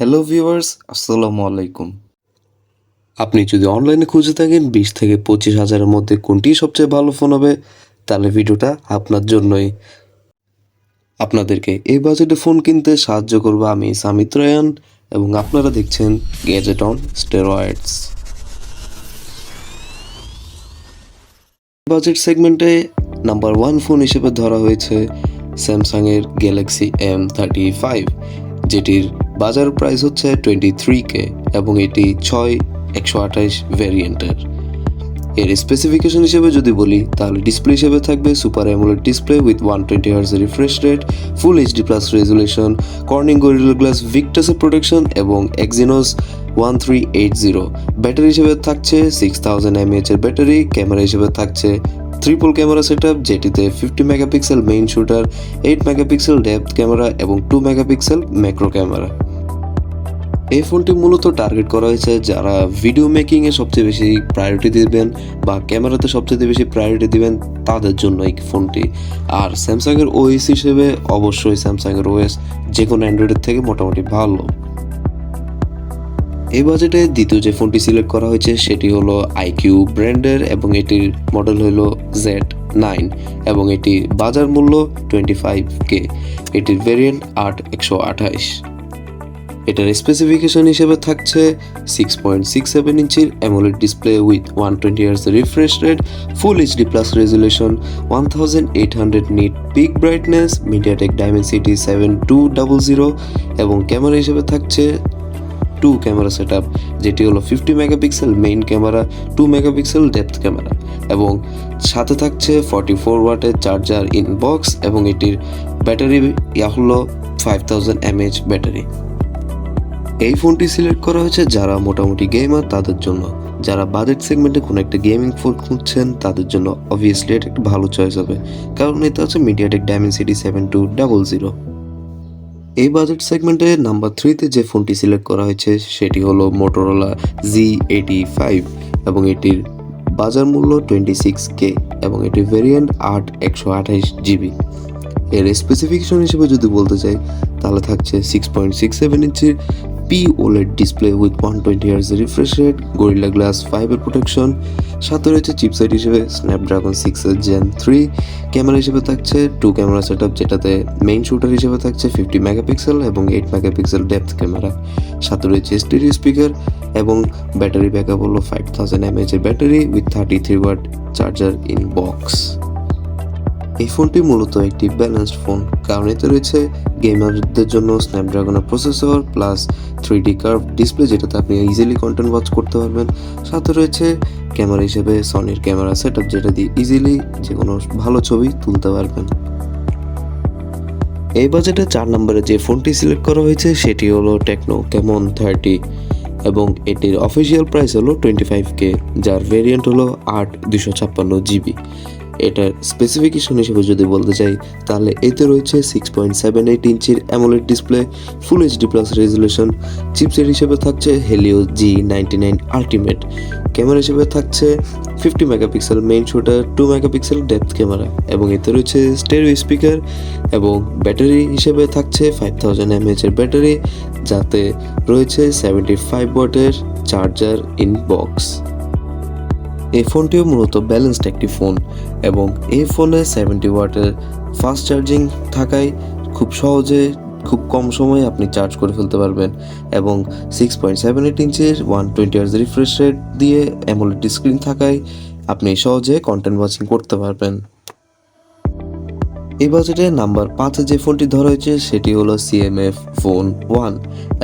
Hello viewers আসসালামু আলাইকুম। আপনি যদি অনলাইনে খুঁজে থাকেন, বিশ থেকে পঁচিশ হাজারের মধ্যে কোনটি সবচেয়ে ভালো ফোন হবে, তাহলে ভিডিওটা আপনার জন্যই। আপনাদেরকে এই বাজেটে ফোন কিনতে সাহায্য করব আমি সামিত রায়ান এবং আপনারা দেখছেন গ্যাজেট অন স্টেরয়েডস বাজেট সেগমেন্টে নাম্বার ওয়ান ফোন হিসেবে ধরা হয়েছে স্যামসাংয়ের গ্যালাক্সি এম থার্টি ফাইভ যেটির বাজার প্রাইস হচ্ছে টোয়েন্টি থ্রি কে এবং এটি ছয় একশো আঠাশ ভ্যারিয়েন্টের এর স্পেসিফিকেশন হিসেবে যদি বলি, তাহলে ডিসপ্লে হিসেবে থাকবে super AMOLED display with one twenty hertz refresh rate full HD plus resolution Corning Gorilla Glass ভিক্টাসের protection এবং Exynos one three eight zero battery হিসেবে থাকছে সিক্স থাউজেন্ড এমএএচ এর ব্যাটারি ক্যামেরা হিসেবে থাকছে ট্রিপল ক্যামেরা সেট যেটিতে fifty megapixel main shooter eight megapixel depth camera এবং two megapixel macro camera এই ফোনটি মূলত টার্গেট করা হয়েছে যারা ভিডিও মেকিংয়ে সবচেয়ে বেশি প্রায়োরিটি দিবেন বা ক্যামেরাতে সবচেয়ে বেশি প্রায়োরিটি দিবেন তাদের জন্য এই ফোনটি আর স্যামসাংয়ের ওএস হিসেবে অবশ্যই স্যামসাংয়ের ওএস যে কোনো অ্যান্ড্রয়েডের থেকে মোটামুটি ভালো। এই বাজেটে দ্বিতীয় যে ফোনটি সিলেক্ট করা হয়েছে, সেটি হলো আইকিউ ব্র্যান্ডের এবং এটির মডেল হলো জেড নাইন এবং এটি বাজার মূল্য টোয়েন্টি ফাইভ কে এটির ভেরিয়েন্ট আট একশো আঠাইশ এটার স্পেসিফিকেশন হিসেবে থাকছে সিক্স পয়েন্ট সিক্স সেভেন ইঞ্চির AMOLED display with one twenty hertz refresh rate full HD plus resolution one thousand eight hundred nit peak brightness MediaTek Dimensity seven two double zero এবং camera হিসেবে থাকছে two camera set যেটি হলো fifty megapixel main camera two megapixel depth camera এবং সাথে থাকছে forty four ওয়াটের charger in box এবং এটির ব্যাটারি ইয়া হলো ফাইভ থাউজেন্ড এমএইচ ব্যাটারি এই ফোনটি সিলেক্ট করা হয়েছে যারা মোটামুটি গেমার তাদের জন্য। যারা বাজেট সেগমেন্টে কোনো একটা গেমিং ফোন খুঁজছেন, তাদের জন্য অবভিয়াসলি এটা একটা ভালো চয়েস হবে। কারণ এটা হচ্ছে MediaTek Dimensity seven two double zero এই বাজেট সেগমেন্টে নাম্বার থ্রিতে যে ফোনটি সিলেক্ট করা হয়েছে, সেটি হলো মোটোরোলা জি এইটি ফাইভ এবং এটির বাজার মূল্য টোয়েন্টি সিক্স কে এবং এটি ভেরিয়েন্ট আট একশো আঠাইশ জিবি এর স্পেসিফিকেশন হিসেবে যদি বলতে চাই, তাহলে থাকছে সিক্স পয়েন্ট সিক্স সেভেন ইঞ্চির OLED display with one twenty hertz refresh rate Gorilla glass ফাইভের প্রোটেকশন সাথে রয়েছে চিপসেট হিসেবে Snapdragon six gen three camera হিসেবে থাকছে টু ক্যামেরা সেট যেটাতে মেইন শুটার হিসেবে থাকছে ফিফটি মেগাপিক্সেল এবং এইট মেগাপিক্সেল ডেপথ ক্যামেরা সাথে রয়েছে স্টেরিও স্পিকার এবং ব্যাটারি ব্যাকআপ হলো ফাইভ থাউজেন্ড এমএচ এর battery with thirty three watt charger in box এই ফোনটি মূলত একটি ব্যালেন্সড ফোন। কারণ এতে রয়েছে গেমারদের জন্য স্ন্যাপড্রাগনের processor plus three D curve display যেটাতে আপনি ইজিলি কন্টেন্ট ওয়াচ করতে পারবেন। সাথে রয়েছে ক্যামেরা হিসেবে সনির ক্যামেরা সেট আপ যেটা দিয়ে ইজিলি যে কোনো ভালো ছবি তুলতে পারবেন। এই বাজেটে চার নম্বরে যে ফোনটি সিলেক্ট করা হয়েছে সেটি হলো টেকনো ক্যামন থার্টি এবং এটির অফিসিয়াল প্রাইস হলো টোয়েন্টি ফাইভ কে যার ভেরিয়েন্ট হলো আট দুশো ছাপ্পান্ন জিবি এটার স্পেসিফিকেশন হিসেবে যদি বলতে চাই, তাহলে এতে রয়েছে সিক্স পয়েন্ট সেভেন এইট ইঞ্চির AMOLED display full HD plus resolution chipset হিসেবে থাকছে Helio G ninety nine Ultimate camera হিসেবে থাকছে fifty megapixel main shooter two megapixel depth camera এবং এতে রয়েছে স্টেরিও স্পিকার এবং ব্যাটারি হিসেবে থাকছে ফাইভ থাউজেন্ড এমএচ এর ব্যাটারি যাতে রয়েছে সেভেন্টি ফাইভ ওয়াটের চার্জার ইন বক্স এই ফোনটিও মূলত ব্যালেন্সড একটি ফোন এবং এই ফোনে সেভেন্টি ওয়াটের ফাস্ট চার্জিং থাকায় খুব সহজে, খুব কম সময়ে আপনি চার্জ করে ফেলতে পারবেন এবং six point seven eight ইঞ্চের one twenty hertz refresh rate দিয়ে অ্যামোলেড স্ক্রিন থাকায় আপনি সহজে কন্টেন্ট ওয়াচিং করতে পারবেন। এই বাজেটে নাম্বার পাঁচে যে ফোনটি ধরা হয়েছে, সেটি হলো সিএমএফ ফোন ওয়ান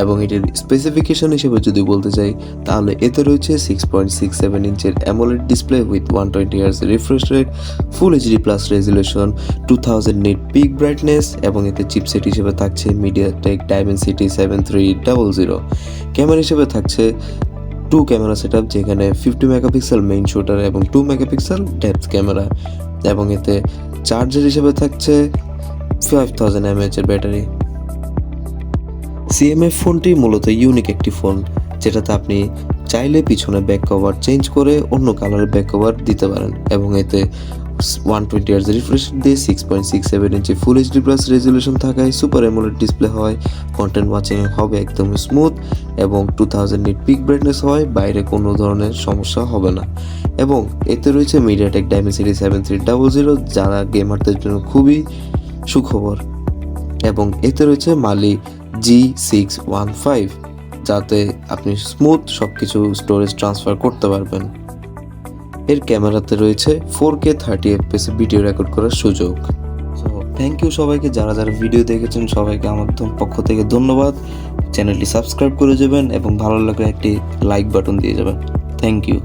এবং এটির স্পেসিফিকেশন হিসেবে যদি বলতে চাই, তাহলে এতে রয়েছে six point six seven ইঞ্চের AMOLED display with one twenty hertz refresh rate full HD plus resolution two thousand nit peak brightness এবং এতে চিপসেট হিসেবে থাকছে media MediaTek Dimensity seven three double zero camera হিসেবে থাকছে টু ক্যামেরা সেট যেখানে fifty megapixel main shooter এবং two megapixel depth camera এবং এতে চার্জার হিসেবে থাকছে ফাইভ থাউজেন্ড এমএচ এর ব্যাটারি। সিএমএফ ফোনটি মূলত ইউনিক একটি ফোন, যেটাতে আপনি চাইলে পিছনে ব্যাক কভার চেঞ্জ করে অন্য কালারের ব্যাক কভার দিতে পারেন এবং এতে ওয়ান টোয়েন্টি ইয়ার্স রিফ্রেশ দিয়ে সিক্স পয়েন্ট সিক্স সেভেন ইঞ্চি ফুল এইচডি প্লাস রেজলিউশন থাকায় সুপার এমোলেড ডিসপ্লে হয়। কন্টেন্ট ওয়াচিং হবে একদম স্মুথ এবং two thousand nit peak brightness হয়, বাইরে কোনো ধরনের সমস্যা হবে না। এবং এতে রয়েছে MediaTek Dimensity seven three double zero যারা গেমারদের জন্য খুবই সুখবর। এবং এতে রয়েছে Mali G six one five যাতে আপনি স্মুথ সব কিছু স্টোরেজ ট্রান্সফার করতে পারবেন। এর ক্যামেরাতে রয়েছে four K thirty FPS video record করার সুযোগ। থ্যাংক ইউ সবাইকে। যারা যারা ভিডিও দেখেছেন, সবাইকে আমার পক্ষ থেকে ধন্যবাদ। চ্যানেলটি সাবস্ক্রাইব করে যাবেন এবং ভালো লাগলে একটি লাইক বাটন দিয়ে যাবেন। Thank you